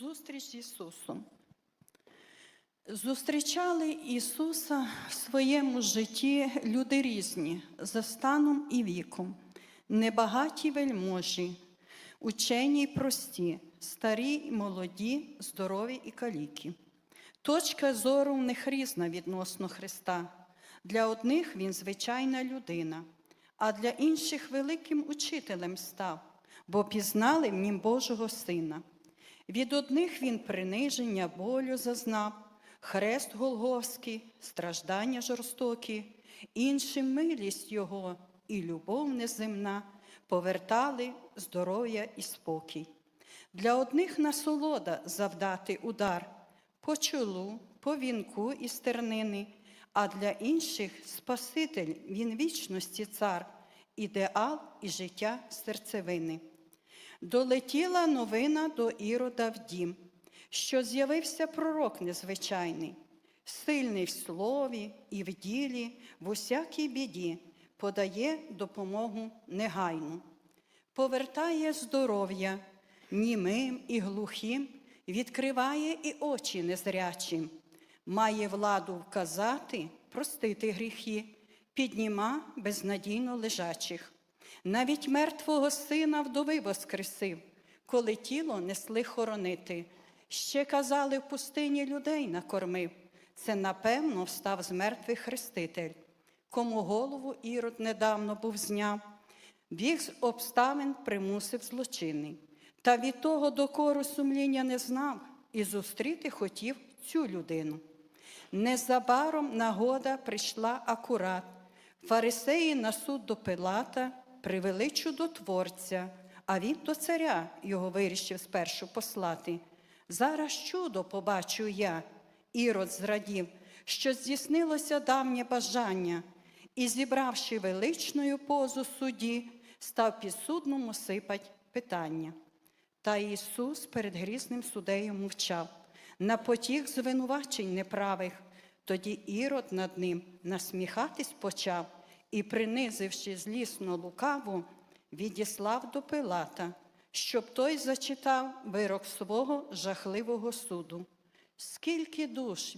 Зустріч з Ісусом. Зустрічали Ісуса в своєму житті люди різні за станом і віком, небагаті вельможі, учені й прості, старі й молоді, здорові і каліки. Точка зору в них різна відносно Христа. Для одних він звичайна людина, а для інших великим учителем став, бо пізнали в нім Божого Сина. Від одних він приниження, болю зазнав, хрест Голговський, страждання жорстокі, іншим милість його і любов неземна повертали здоров'я і спокій. Для одних насолода завдати удар по чолу, по вінку і стернини, а для інших Спаситель, він вічності цар, ідеал і життя серцевини. Долетіла новина до Ірода в дім, що з'явився пророк незвичайний, сильний в слові і в ділі, в усякій біді, подає допомогу негайну, повертає здоров'я німим і глухим, відкриває і очі незрячим, має владу вказати, простити гріхи, підніма безнадійно лежачих. Навіть мертвого сина вдови воскресив, коли тіло несли хоронити. Ще казали, в пустині людей накормив. Це, напевно, встав з мертвих хреститель, кому голову ірод недавно був зняв. Біг з обставин примусив злочинний. Та від того докору сумління не знав і зустріти хотів цю людину. Незабаром нагода прийшла акурат. Фарисеї на суд до Пилата привели чудотворця, а він до царя його вирішив спершу послати. Зараз чудо побачу я, Ірод зрадів, що здійснилося давнє бажання, і, зібравши величною позу судді, став підсудному сипать питання. Та Ісус перед грізним судею мовчав, на потік звинувачень неправих. Тоді Ірод над ним насміхатись почав і, принизивши злісно лукаву, відіслав до Пилата, щоб той зачитав вирок свого жахливого суду. Скільки душ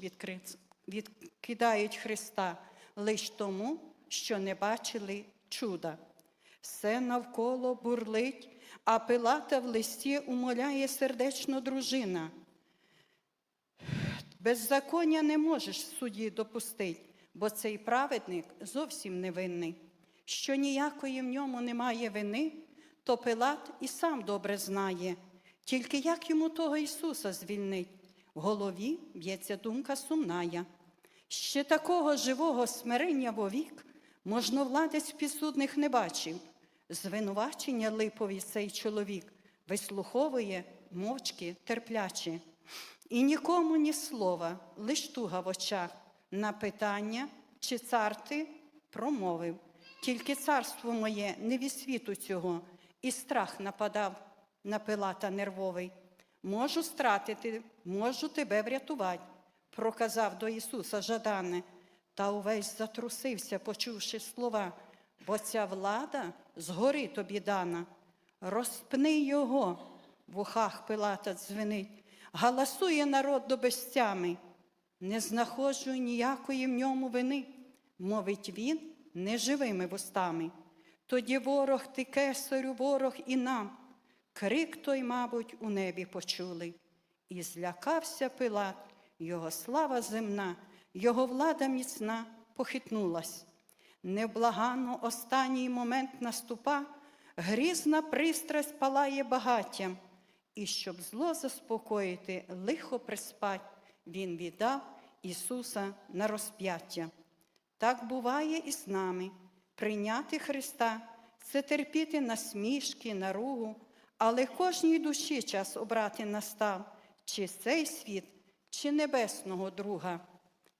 відкидають Христа лиш тому, що не бачили чуда. Все навколо бурлить, а Пилата в листі умоляє сердечно дружина. Беззаконня не можеш в суді допустити, бо цей праведник зовсім невинний. Що ніякої в ньому немає вини, то Пилат і сам добре знає, тільки як йому того Ісуса звільнить, в голові б'ється думка сумная. Ще такого живого смирення вовік можновладець підсудних не бачив. Звинувачення липові цей чоловік вислуховує мовчки терпляче. І нікому ні слова, лиш туга в очах на питання, чи цар ти промовив. Тільки царство моє не від світу цього, і страх нападав на Пилата нервовий. Можу стратити, можу тебе врятувати, проказав до Ісуса Жадане, та увесь затрусився, почувши слова, бо ця влада згори тобі дана. Розпни його, в ухах Пилата дзвенить, галасує народ до безтями. Не знаходжу ніякої в ньому вини, мовить він неживими вустами. Тоді ворог ти кесарю, ворог і нам. Крик той, мабуть, у небі почули. І злякався Пилат, його слава земна, його влада міцна похитнулась. Невблаганно останній момент наступа, грізна пристрасть палає багаттям, і щоб зло заспокоїти, лихо приспать, він віддав Ісуса на розп'яття. Так буває і з нами. Прийняти Христа це терпіти насмішки, наругу, але кожній душі час обрати настав, чи цей світ, чи небесного друга.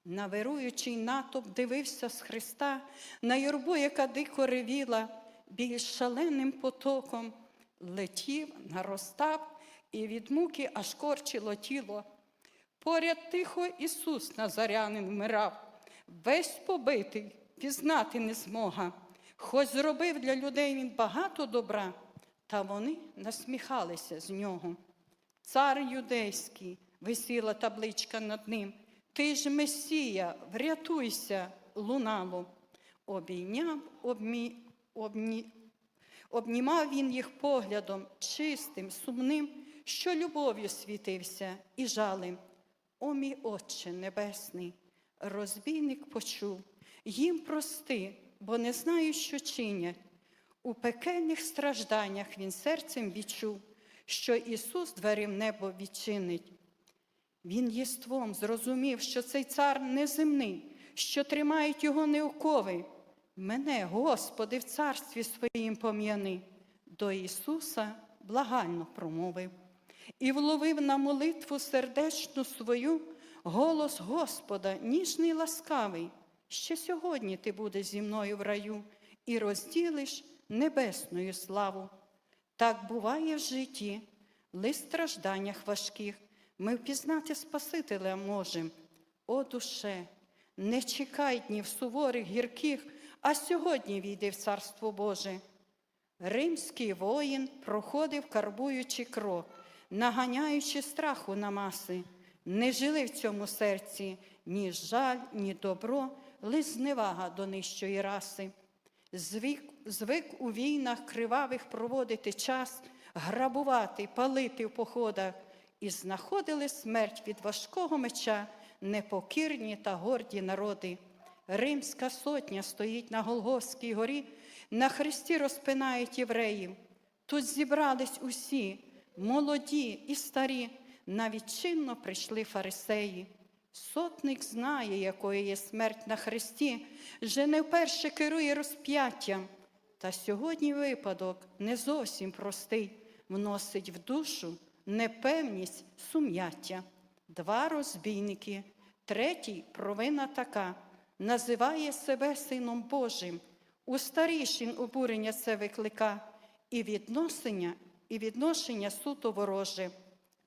На вируючий натовп дивився з Христа, на юрбу, яка дико ревіла, більш шаленим потоком летів, наростав, і від муки аж корчило тіло. Поряд тихо Ісус Назарянин вмирав, весь побитий, пізнати не змога. Хоч зробив для людей він багато добра, та вони насміхалися з нього. цар юдейський, висіла табличка над ним. Ти ж Месія, врятуйся, лунало. Обійняв, обмі, обні, обнімав він їх поглядом чистим, сумним, що любов'ю світився і жалем. О мій Отче Небесний, розбійник почув, їм прости, бо не знаю, що чинять. У пекельних стражданнях він серцем відчув, що Ісус двері в небо відчинить. Він єством зрозумів, що цей цар неземний, що тримають його неукови. Мене, Господи, в царстві своїм пом'яни, до Ісуса благально промовив і вловив на молитву сердечну свою голос Господа, ніжний ласкавий. Ще сьогодні ти будеш зі мною в раю і розділиш небесною славу. Так буває в житті, ли стражданнях важких, ми впізнати Спасителя можем. О душе, не чекай днів суворих, гірких, а сьогодні війди в Царство Боже. Римський воїн проходив, карбуючи крок, наганяючи страху на маси. Не жили в цьому серці ні жаль, ні добро, лиш зневага до нижчої раси. Звик, звик у війнах кривавих проводити час, грабувати, палити в походах, і знаходили смерть від важкого меча непокірні та горді народи. Римська сотня стоїть на Голгофській горі, на хресті розпинають євреїв. Тут зібрались усі, молоді і старі, навіть чинно прийшли фарисеї. Сотник знає, якою є смерть на хресті, вже не вперше керує розп'яттям. Та сьогодні випадок не зовсім простий, вносить в душу непевність сум'яття. Два розбійники, третій провина така, називає себе Сином Божим. У старішин обурення це виклика, і відношення, і відношення суто вороже.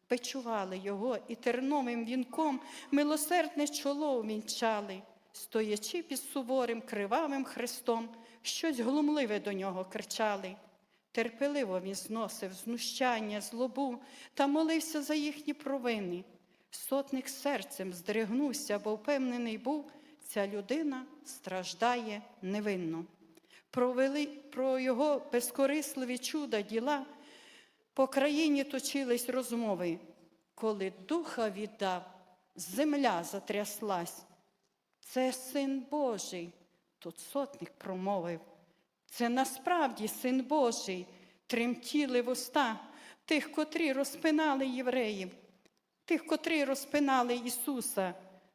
Печували його і терновим вінком милосердне чоло вінчали, стоячи під суворим кривавим хрестом, щось глумливе до нього кричали. Терпеливо він зносив знущання, злобу та молився за їхні провини. Сотник серцем здригнувся, бо впевнений був, ця людина страждає невинно. Провели, про його безкорисливі чуда діла по країні точились розмови. Коли духа віддав, земля затряслась. Це син Божий, тут сотник промовив. Це насправді син Божий, тремтіли вуста тих, котрі розпинали євреїв, тих, котрі розпинали Ісуса.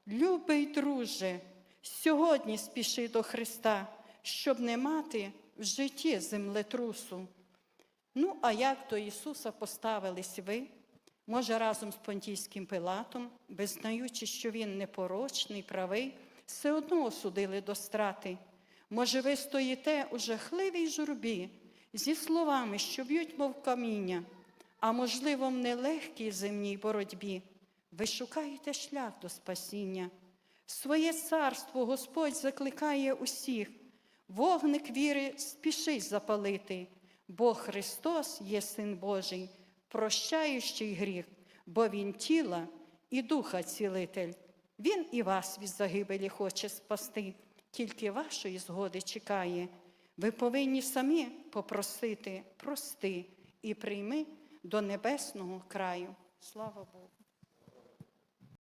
Любий друже, сьогодні спіши до Христа, щоб не мати в житті землетрусу. Ну, а як до Ісуса поставились ви? Може, разом з Понтійським Пилатом, визнаючи, що Він непорочний, правий, все одно осудили до страти. Може, ви стоїте у жахливій журбі зі словами, що б'ють, мов каміння, а можливо, в нелегкій земній боротьбі. Ви шукаєте шлях до спасіння. Своє царство Господь закликає усіх, вогник віри спішить запалити, бо Христос є Син Божий, прощаючий гріх, бо Він тіла і духа цілитель. Він і вас від загибелі хоче спасти, тільки вашої згоди чекає. Ви повинні самі попросити, прости і прийми до небесного краю. Слава Богу.